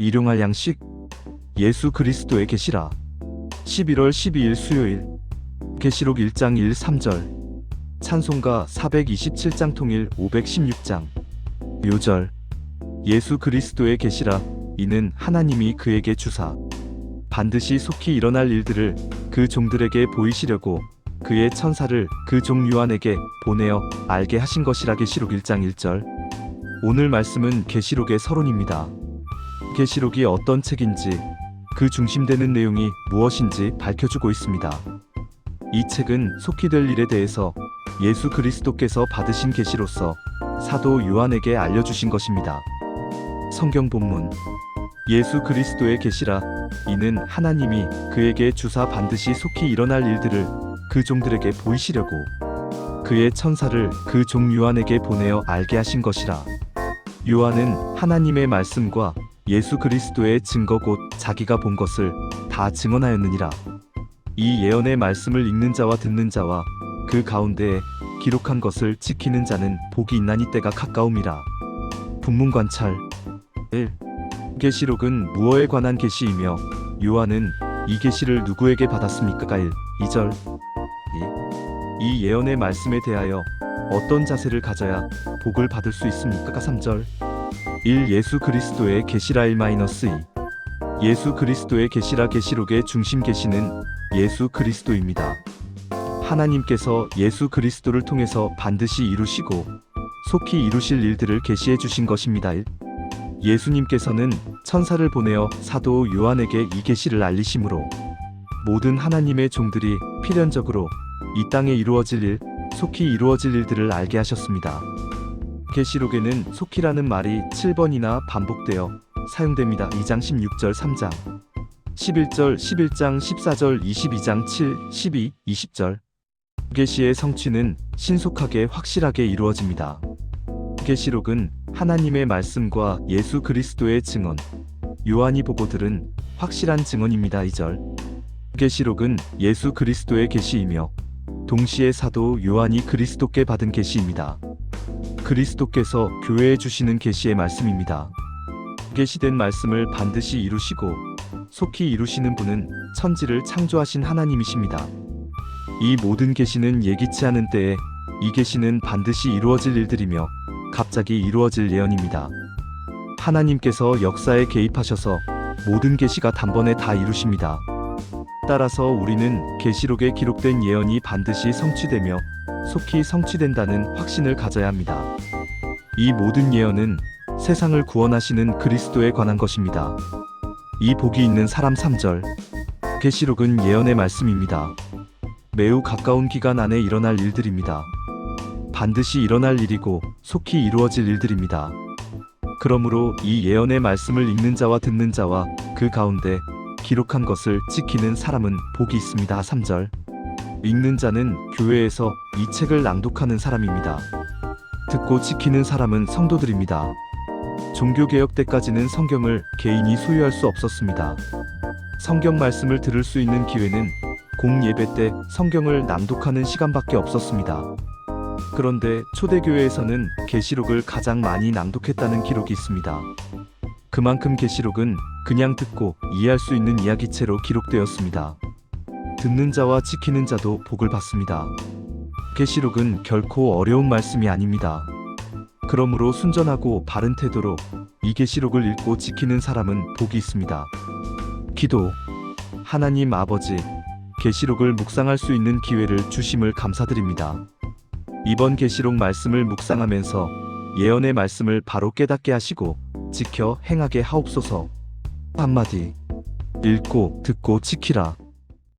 일용할 양식. 예수 그리스도의 계시라. 11월 12일 수요일. 계시록 1장 1, 3절. 찬송가 427장 통일 516장. 요절. 예수 그리스도의 계시라. 이는 하나님이 그에게 주사. 반드시 속히 일어날 일들을 그 종들에게 보이시려고 그의 천사를 그 종 요한에게 보내어 알게 하신 것이라 계시록 1장 1절. 오늘 말씀은 계시록의 서론입니다. 계시록이 어떤 책인지 그 중심되는 내용이 무엇인지 밝혀주고 있습니다. 이 책은 속히 될 일에 대해서 예수 그리스도께서 받으신 계시로서 사도 요한에게 알려주신 것입니다. 성경 본문 예수 그리스도의 계시라 이는 하나님이 그에게 주사 반드시 속히 일어날 일들을 그 종들에게 보이시려고 그의 천사를 그 종 요한에게 보내어 알게 하신 것이라 요한은 하나님의 말씀과 예수 그리스도의 증거 곧 자기가 본 것을 다 증언하였느니라 이 예언의 말씀을 읽는 자와 듣는 자와 그 가운데에 기록한 것을 지키는 자는 복이 있나니 때가 가까움이라 분문 관찰 1. 계시록은 무엇에 관한 계시이며 요한은 이 계시를 누구에게 받았습니까? 1. 2절 2. 이 예언의 말씀에 대하여 어떤 자세를 가져야 복을 받을 수 있습니까? 3절 1. 예수 그리스도의 계시라 1-2 예수 그리스도의 계시라 계시록의 중심 계시는 예수 그리스도입니다. 하나님께서 예수 그리스도를 통해서 반드시 이루시고 속히 이루실 일들을 계시해 주신 것입니다. 1. 예수님께서는 천사를 보내어 사도 요한에게 이 계시를 알리심으로 모든 하나님의 종들이 필연적으로 이 땅에 이루어질 일, 속히 이루어질 일들을 알게 하셨습니다. 계시록에는 속히라는 말이 7번이나 반복되어 사용됩니다. 2장 16절 3장 11절 11장 14절 22장 7, 12, 20절 계시의 성취는 신속하게 확실하게 이루어집니다. 계시록은 하나님의 말씀과 예수 그리스도의 증언, 요한이 보고 들은 확실한 증언입니다. 2절. 계시록은 예수 그리스도의 계시이며 동시에 사도 요한이 그리스도께 받은 계시입니다. 그리스도께서 교회에 주시는 계시의 말씀입니다. 계시된 말씀을 반드시 이루시고 속히 이루시는 분은 천지를 창조하신 하나님이십니다. 이 모든 계시는 예기치 않은 때에 이 계시는 반드시 이루어질 일들이며 갑자기 이루어질 예언입니다. 하나님께서 역사에 개입하셔서 모든 계시가 단번에 다 이루십니다. 따라서 우리는 계시록에 기록된 예언이 반드시 성취되며 속히 성취된다는 확신을 가져야 합니다. 이 모든 예언은 세상을 구원하시는 그리스도에 관한 것입니다. 이 복이 있는 사람 3절. 계시록은 예언의 말씀입니다. 매우 가까운 기간 안에 일어날 일들입니다. 반드시 일어날 일이고 속히 이루어질 일들입니다. 그러므로 이 예언의 말씀을 읽는 자와 듣는 자와 그 가운데 기록한 것을 지키는 사람은 복이 있습니다. 3절. 읽는 자는 교회에서 이 책을 낭독하는 사람입니다. 듣고 지키는 사람은 성도들입니다. 종교개혁 때까지는 성경을 개인이 소유할 수 없었습니다. 성경 말씀을 들을 수 있는 기회는 공예배 때 성경을 낭독하는 시간밖에 없었습니다. 그런데 초대교회에서는 계시록을 가장 많이 낭독했다는 기록이 있습니다. 그만큼 계시록은 그냥 듣고 이해할 수 있는 이야기체로 기록되었습니다. 듣는 자와 지키는 자도 복을 받습니다. 계시록은 결코 어려운 말씀이 아닙니다. 그러므로 순전하고 바른 태도로 이 계시록을 읽고 지키는 사람은 복이 있습니다. 기도 하나님 아버지 계시록을 묵상할 수 있는 기회를 주심을 감사드립니다. 이번 계시록 말씀을 묵상하면서 예언의 말씀을 바로 깨닫게 하시고 지켜 행하게 하옵소서. 한마디 읽고 듣고 지키라.